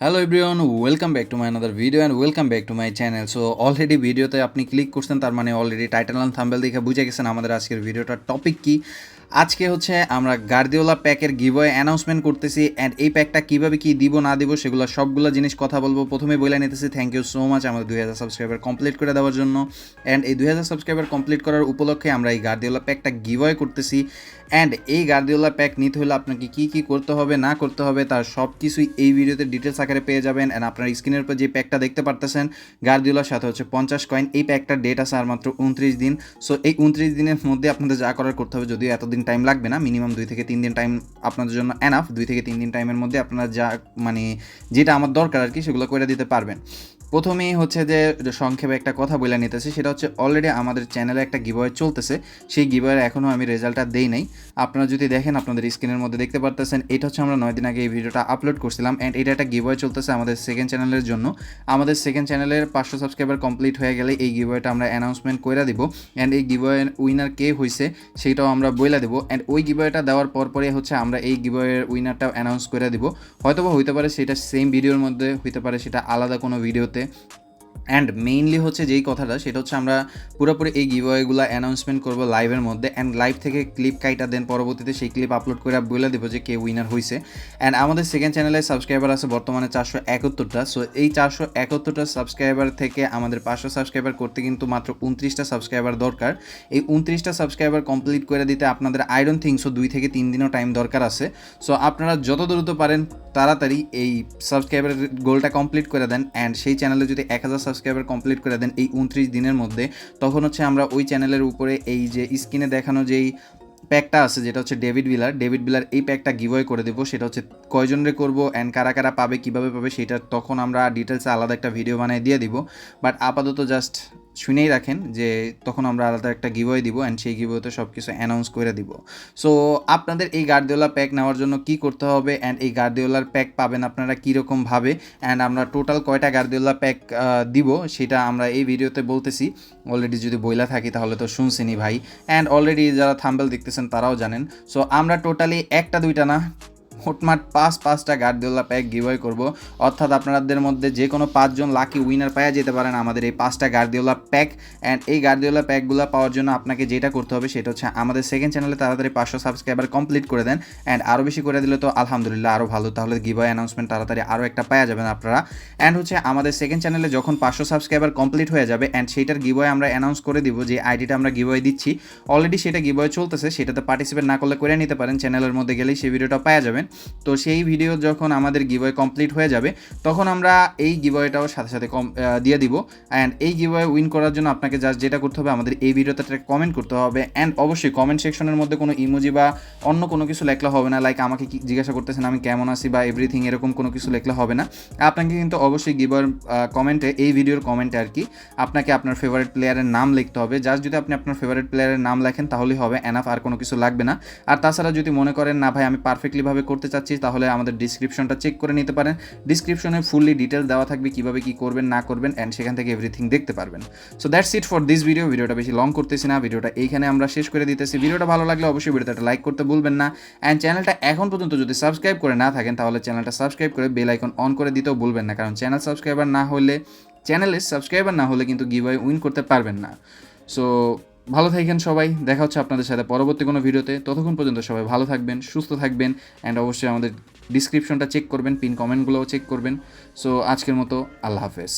Hello everyone welcome back to my another video and welcome back to my channel so already ভিডিওতে আপনি click করছেন তার মানে already title and thumbnail দেখে বুঝে গেছেন আমাদের আজকের ভিডিওটার টপিক কি আজকে হচ্ছে আমরা গার্দিওলা প্যাকের গিভওয়ে অ্যানাউন্সমেন্ট করতেছি অ্যান্ড এই প্যাকটা কীভাবে কী দিব, না দিব, সেগুলো সবগুলো জিনিস কথা বলব। প্রথমে বলে নিতেছি থ্যাংক ইউ সো মাচ আমাদের দুই হাজার সাবস্ক্রাইবার কমপ্লিট করে দেওয়ার জন্য। অ্যান্ড এই দুই হাজার সাবস্ক্রাইবার কমপ্লিট করার উপলক্ষে আমরা এই গার্দিওলা প্যাকটা গিভওয়ে করতেছি। অ্যান্ড এই গার্দিওলা প্যাক নিতে হলে আপনাকে কী কী করতে হবে, না করতে হবে, তার সব কিছুই এই ভিডিওতে ডিটেলস আকারে পেয়ে যাবেন। অ্যান্ড আপনার স্ক্রিনের উপর যে প্যাকটা দেখতে পারতেছেন গার্দিওলার সাথে হচ্ছে পঞ্চাশ কয়েন এই প্যাকটার ডেট আছে আর মাত্র উনত্রিশ দিন। সো এই উনত্রিশ দিনের মধ্যে আপনাদের যা করার করতে হবে, যদিও এতদিন টাইম লাগবে না মিনিমাম দুই থেকে তিন দিন টাইম আপনাদের জন্য এনাফ দুই থেকে তিন দিন টাইমের মধ্যে আপনারা যা মানে যেটা আমার দরকার আর কি, সেগুলো করে দিতে পারবেন। প্রথমেই হচ্ছে যে সংক্ষেপে একটা কথা বলে নিতেছি, সেটা হচ্ছে অলরেডি আমাদের চ্যানেলে একটা গিবয় চলতেছে। সেই গিবয়ের এখনও আমি রেজাল্টটা দেই নাই। আপনারা যদি দেখেন, আপনাদের স্ক্রিনের মধ্যে দেখতে পারতেছেন, এটা হচ্ছে আমরা নয় দিন আগে এই ভিডিওটা আপলোড করছিলাম অ্যান্ড এটা একটা গিবয় চলতেছে আমাদের সেকেন্ড চ্যানেলের জন্য। আমাদের সেকেন্ড চ্যানেলের পাঁচশো সাবস্ক্রাইবার কমপ্লিট হয়ে গেলে এই গিবয়টা আমরা অ্যানাউন্সমেন্ট করে দিব। অ্যান্ড এই গিবয়ের উইনার কে হয়েছে সেইটাও আমরা বইলা দেবো। অ্যান্ড ওই গিবয়টা দেওয়ার পর পরে হচ্ছে আমরা এই গিবয়ের উইনারটাও অ্যানাউন্স করে দিব। হয়তোবা হইতে পারে সেটা সেম ভিডিওর মধ্যে, হইতে পারে সেটা আলাদা কোনো ভিডিওতে অ্যান্ড মেইনলি হচ্ছে যেই কথাটা, সেটা হচ্ছে আমরা পুরোপুরি এই গিভওয়েগুলো অ্যানাউন্সমেন্ট করব লাইভের মধ্যে। অ্যান্ড লাইভ থেকে ক্লিপ কাইটা দেন, পরবর্তীতে সেই ক্লিপ আপলোড করে বলে দেবো যে কে উইনার হয়েছে অ্যান্ড আমাদের সেকেন্ড চ্যানেলে সাবস্ক্রাইবার আছে বর্তমানে চারশো একাত্তরটা। সো এই চারশো একাত্তরটা সাবস্ক্রাইবার থেকে আমাদের পাঁচশো সাবস্ক্রাইবার করতে কিন্তু মাত্র উনত্রিশটা সাবস্ক্রাইবার দরকার। এই উনত্রিশটা সাবস্ক্রাইবার কমপ্লিট করে দিতে আপনাদের আই ডোন্ট থিঙ্ক সো দুই থেকে তিন দিনও টাইম দরকার আছে। সো আপনারা যত দ্রুত পারেন তাড়াতাড়ি এই সাবস্ক্রাইবার গোলটা কমপ্লিট করে দেন অ্যান্ড সেই চ্যানেলে যদি এক হাজার সাবস্ক্রাইবার কমপ্লিট করে দেন এই উনত্রিশ দিনের মধ্যে, তখন হচ্ছে আমরা ওই চ্যানেলের উপরে এই যে স্ক্রিনে দেখানো যেই প্যাকটা আছে, যেটা হচ্ছে ডেভিড বিলার ডেভিড বিলার এই প্যাকটা গিভওয়ে করে দেবো। সেটা হচ্ছে কয়জনরে করব অ্যান্ড কারা কারা পাবে, কীভাবে পাবে, সেটা তখন আমরা ডিটেলসে আলাদা একটা ভিডিও বানিয়ে দিয়ে দিব। বাট আপাতত জাস্ট শুনেই রাখেন যে তখন আমরা আলাদা একটা গিভওয়ে দিব অ্যান্ড সেই গিভওয়েতে সব কিছু অ্যানাউন্স করে দিব। সো আপনাদের এই গার্দিওলা প্যাক নেওয়ার জন্য কি করতে হবে অ্যান্ড এই গার্দিওলার প্যাক পাবেন আপনারা কীরকমভাবে অ্যান্ড আমরা টোটাল কয়টা গার্দিওলা প্যাক দিব সেটা আমরা এই ভিডিওতে বলতেছি। অলরেডি যদি বইলা থাকি তাহলে তো শুনছেনি ভাই। অ্যান্ড অলরেডি যারা থাম্বেল দেখতেছেন তারাও জানেন। সো আমরা টোটালি একটা দুইটা না মোটমাট পাঁচ, পাঁচটা গার্দিওলা প্যাক গিভওয়ে করব। অর্থাৎ আপনাদের মধ্যে যে কোনো পাঁচজন লাকি উইনার পাওয়া যেতে পারেন আমাদের এই পাঁচটা গার্দিওলা প্যাক অ্যান্ড এই গার্দিওলা প্যাকগুলো পাওয়ার জন্য আপনাকে যেটা করতে হবে সেটা হচ্ছে আমাদের সেকেন্ড চ্যানেলে তাড়াতাড়ি পাঁচশো সাবস্ক্রাইবার কমপ্লিট করে দেন। অ্যান্ড আরও বেশি করে দিলে তো আলহামদুলিল্লাহ আরও ভালো। তাহলে গিভওয়ে অ্যানাউন্সমেন্ট তাড়াতাড়ি আরও একটা পাওয়া যাবেন আপনারা। অ্যান্ড হচ্ছে আমাদের সেকেন্ড চ্যানেলে যখন পাঁচশো সাবস্ক্রাইবার কমপ্লিট হয়ে যাবে অ্যান্ড সেইটার গিভওয়ে আমরা অ্যানাউন্স করে দিব যে আইডিটা আমরা গিভওয়ে দিচ্ছি। অলরেডি সেটা গিভওয়ে চলতেছে, সেটাতে পার্টিসিপেট না করলে করে নিতে পারেন। চ্যানেলের মধ্যে গেলেই সেই ভিডিওটা পাওয়া যাবেন। তো সেই ভিডিও যখন আমাদের গিভওয়ে কমপ্লিট হয়ে যাবে, তখন আমরা এই গিভওয়েটাও সাথে সাথে কম দিয়ে দিব। অ্যান্ড এই গিভওয়ে উইন করার জন্য আপনাকে জাস্ট যেটা করতে হবে, আমাদের এই ভিডিওতে কমেন্ট করতে হবে। অ্যান্ড অবশ্যই কমেন্ট সেকশনের মধ্যে কোনো ইমোজি বা অন্য কোনো কিছু লেখলে হবে না। লাইক আমাকে জিজ্ঞাসা করতেছেন, আমি কেমন আছি বা এভরিথিং এরকম কোনো কিছু লেখলে হবে না। আপনাকে কিন্তু অবশ্যই গিভওয়ের কমেন্টে এই ভিডিওর কমেন্টে আর কি, আপনাকে আপনার ফেভারিট প্লেয়ারের নাম লিখতে হবে। জাস্ট যদি আপনি আপনার ফেভারিট প্লেয়ারের নাম লেখেন, তাহলেই হবে। এনাফ আর কোনো কিছু লাগবে না। আর তাছাড়া যদি মনে করেন, না ভাই, আমি পারফেক্টলিভাবে করতে চাচ্ছি তাহলে আমাদের ডিসক্রিপশনটা চেক করে নিতে পারেন। ডিসক্রিপশনে ফুললি ডিটেল দেওয়া থাকবে কীভাবে কী করবেন, না করবেন অ্যান্ড সেখান থেকে এভরিথিং দেখতে পারবেন। So that's it for this video ভিডিওটা বেশি লং করতেছি না ভিডিওটা এইখানে আমরা শেষ করে দিতেছি। ভিডিওটা ভালো লাগলে অবশ্যই ভিডিওটা লাইক করতে ভুলবেন না। অ্যান্ড চ্যানেলটা এখন পর্যন্ত যদি সাবস্ক্রাইব করে না থাকেন, তাহলে চ্যানেলটা সাবস্ক্রাইব করে বেল আইকন অন করে দিতেও ভুলবেন না। কারণ চ্যানেল সাবস্ক্রাইবার না হলে চ্যানেলে সাবস্ক্রাইবার না হলে কিন্তু গিভ উইন করতে পারবেন না। সো ভালো থাকেন সবাই, দেখা হচ্ছে আপনাদের সাথে পরবর্তী কোনো ভিডিওতে। ততক্ষণ পর্যন্ত সবাই ভালো থাকবেন, সুস্থ থাকবেন অ্যান্ড অবশ্যই আমাদের ডিসক্রিপশনটা চেক করবেন পিন কমেন্টগুলোও চেক করবেন। সো আজকের মতো, আল্লাহ হাফেজ।